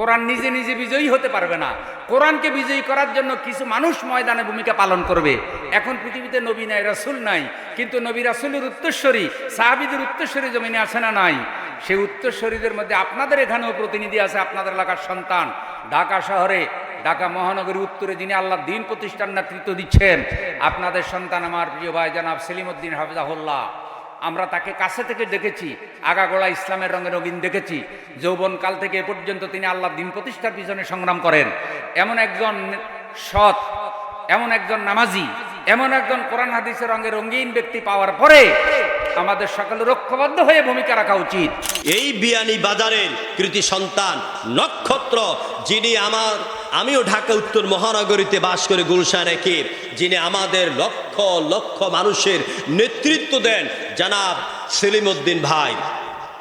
কোরআন নিজে নিজে বিজয়ী হতে পারবে না। কোরআনকে বিজয়ী করার জন্য কিছু মানুষ ময়দানে ভূমিকা পালন করবে। এখন পৃথিবীতে নবী নাই, রাসুল নাই। কিন্তু নবী রাসুলের উত্তরস্বরী, সাহাবিদের উত্তরস্বরী জমিনে আছে না নাই। সেই উত্তরস্বরীদের মধ্যে আপনাদের এখানেও প্রতিনিধি আছে আপনাদের এলাকার সন্তান। ঢাকা শহরে, ঢাকা মহানগরী উত্তরে যিনি আল্লাহ দিন প্রতিষ্ঠান নেতৃত্ব দিচ্ছেন, আপনাদের সন্তান আমার প্রিয় ভাই জনাব সেলিমউদ্দিন হাফিজাহুল্লাহ। আমরা তাকে কাছে থেকে দেখেছি, আগাগোড়া ইসলামের রঙে রঙিন দেখেছি। যৌবনকাল থেকে এ পর্যন্ত তিনি আল্লাহ দিন প্রতিষ্ঠার পিছনে সংগ্রাম করেন। এমন একজন সৎ, এমন একজন নামাজি, এমন একজন কোরআন হাদিসের রঙে রঙিন ব্যক্তি পাওয়ার পরে আমাদের সকলে রক্ষবদ্ধ হয়ে ভূমিকা রাখা উচিত। এই বিয়ানি বাজারের কৃতি সন্তান, নক্ষত্র, যিনি আমার, আমিও ঢাকা উত্তর মহানগরীতে বাস করে গুলশান রেখে যিনি আমাদের লক্ষ লক্ষ মানুষের নেতৃত্ব দেন জানাব সেলিম উদ্দিন ভাই।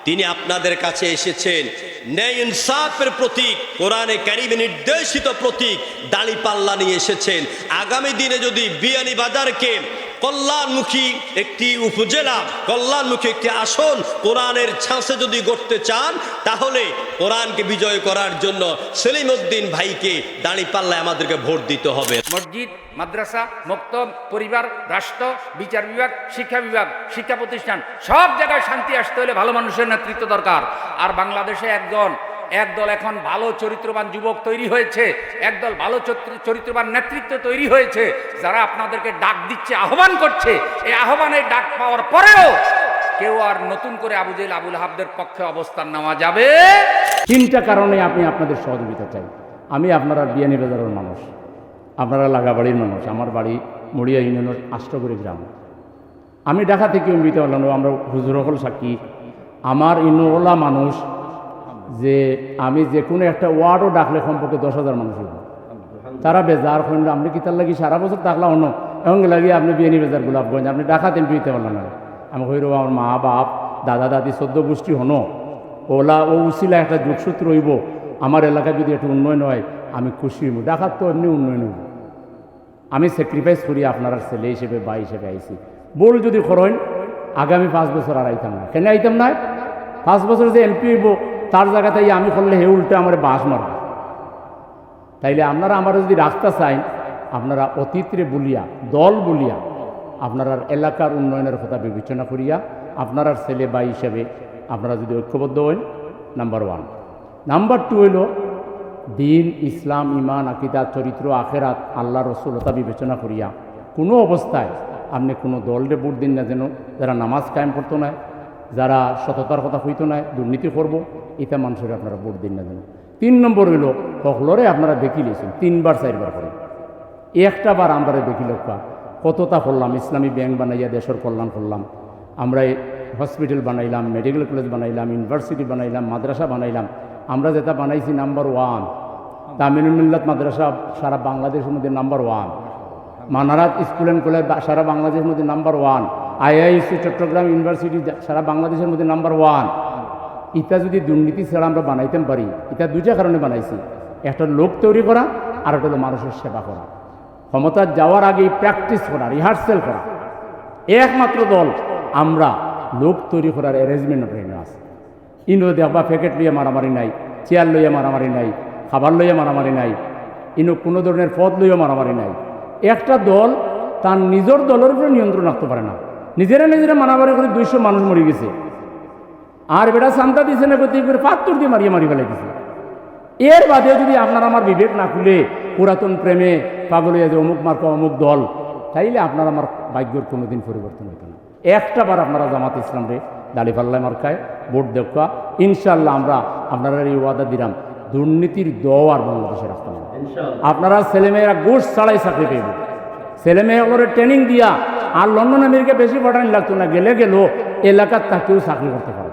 তিনি আপনাদের কাছে এসেছেন। ন্যায় ইনসাফের প্রতীক, কোরআনে ক্যারিমে নির্দেশিত প্রতীক দাড়ি পাল্লা নিয়ে এসেছেন। আগামী দিনে যদি বিয়ানি বাজারকে কল্যাণমুখী একটি উপজেলা, কল্যাণমুখী একটি আসন কোরআনের ছাঁচে যদি গড়তে চান, তাহলে কোরআনকে বিজয় করার জন্য সেলিমউদ্দিন ভাইকে দাঁড়ি পাল্লায় আমাদেরকে ভোট দিতে হবে। মসজিদ, মাদ্রাসা, মক্তব, পরিবার, রাষ্ট্র, বিচার বিভাগ, শিক্ষা বিভাগ, শিক্ষা প্রতিষ্ঠান, সব জায়গায় শান্তি আসতে হলে ভালো মানুষের নেতৃত্ব দরকার। আর বাংলাদেশে একজন একদল এখন ভালো চরিত্রবান যুবক তৈরি হয়েছে, একদল ভালো চরিত্র- চরিত্রবান নেতৃত্ব তৈরি হয়েছে, যারা আপনাদেরকে ডাক দিচ্ছে, আহ্বান করছে। এই আহ্বানের ডাক পাওয়ার পরেও কেউ আর নতুন করে আবু জেল আবুল হাবদের পক্ষে অবস্থান নেওয়া যাবে? তিনটা কারণে আমি আপনাদের সহযোগিতা চাই। আমি আপনারা বিয়ানি বাজারের মানুষ, আপনারা লাগাবাড়ির মানুষ, আমার বাড়ি মরিয়া ইউনিয়নের আষ্টগুড়ি গ্রাম। আমি ঢাকা থেকে অমৃত আমরা হুজুর হল সাক্ষী। আমার ইনোলা মানুষ যে আমি যে কোনো একটা ওয়ার্ডও ডাকলে সম্পর্কে দশ হাজার মানুষ তারা বেজার হইল আপনি কি তার লাগি সারা বছর ডাকলা অন্য এবং লাগি আপনি বিয়ানি বেজার গোলাপগঞ্জ আপনি ডাকাতে এমপিতে পারলাম না। আমি হইর আমার মা বাপ দাদা দাদি সদ্য গোষ্ঠী হনো। ওলা ও উচিলা একটা যোগসূত্র হইব। আমার এলাকায় যদি একটু উন্নয়ন হয় আমি খুশি হইব। ডাকাত তো এমনি উন্নয়ন হইব। আমি স্যাক্রিফাইস করি আপনার ছেলে হিসেবে বা হিসেবে আইছি। বল যদি করেন আগামী পাঁচ বছর আর আইতাম না। কেন আইতাম না? পাঁচ বছর যে এমপি হইব তার জায়গাতে আমি করলে হে উল্টে আমার বাঁশ মারব। তাইলে আপনারা আমার যদি রাস্তা চাইন আপনারা অতীতরে বলিয়া, দল বলিয়া, আপনারা এলাকার উন্নয়নের কথা বিবেচনা করিয়া, আপনার ছেলে বা হিসেবে আপনারা যদি ঐক্যবদ্ধ হন নাম্বার ওয়ান নাম্বার টু হইল, দিন, ইসলাম ইমান আকিদা, চরিত্র, আখেরাত, আল্লাহ রসুলতা বিবেচনা করিয়া, কোনো অবস্থায় আপনি কোনো দলরে ভোট দিন না যেন, যারা নামাজ কায়েম করতো না যারা সততার কথা হইতো না, দুর্নীতি করব, এটা মানুষের আপনারা ভোট দিন না যেন তিন নম্বর হইল সকলরে আপনারা দেখি লিয়েছেন তিনবার, চারবার করে। একটা বার আমরা দেখি লোকা কতটা করলাম, ইসলামী ব্যাংক বানাইয়া, দেশের কল্যাণ করলাম। আমরা হসপিটাল বানাইলাম, মেডিকেল কলেজ বানাইলাম, ইউনিভার্সিটি বানাইলাম, মাদ্রাসা বানাইলাম। আমরা যেটা বানাইছি নাম্বার ওয়ান। তামিনুমিল্লাত মাদ্রাসা সারা বাংলাদেশের মধ্যে number one. Manarat school and college সারা বাংলাদেশের মধ্যে number one. IIC Chattogram university সারা বাংলাদেশের মধ্যে নাম্বার ওয়ান এটা যদি দুর্নীতি ছাড়া আমরা বানাইতে পারি এটা দুইটা কারণে বানাইছি। একটা লোক তৈরি করা, আর একটা মানুষের সেবা করা। ক্ষমতা যাওয়ার আগেই প্র্যাকটিস করা রিহার্সেল করা। একমাত্র দল আমরা, লোক তৈরি করার অ্যারেঞ্জমেন্ট ট্রেনে আছে। ইনো দেখবা প্যাকেট লইয়া মারামারি নাই চেয়ার লইয়া মারামারি নাই, খাবার লইয়া মারামারি নাই, ইনো কোনো ধরনের পদ লইয়া মারামারি নাই। একটা দল তার নিজের দলের উপরে নিয়ন্ত্রণ রাখতে পারে না। নিজেরা নিজেরা মারামারি করে দুইশো মানুষ মরে গেছে। আর বেটা শান্তা দিছে না গতি করে পাত্তর দিয়ে মারিয়ে মারি ফেলাই দিছে এর বাদে যদি আপনার আমার বিবেক না খুলে পুরাতন প্রেমে পাগল হয়ে যে অমুক মার্কা অমুক দল তাইলে আপনার আমার ভাগ্যের কোনোদিন পরিবর্তন হইত না। একটা বার আপনারা জামাত ইসলাম রে দাড়ি পাল্লায় মার্কায় ভোট দেখা ইনশাল্লাহ আমরা আপনারা এই ওয়াদা দিলাম দুর্নীতির দোয়ার বাংলাদেশে রাখতে আপনারা ছেলেমেয়েরা গোস ছাড়াই চাকরি পেয়ে ছেলেমেয়েগুলোর ট্রেনিং দিয়া আর লন্ডন আমেরিকা বেশি পাঠানি লাগতো না গেলে গেলেও এলাকার তাকেও চাকরি করতে পারে।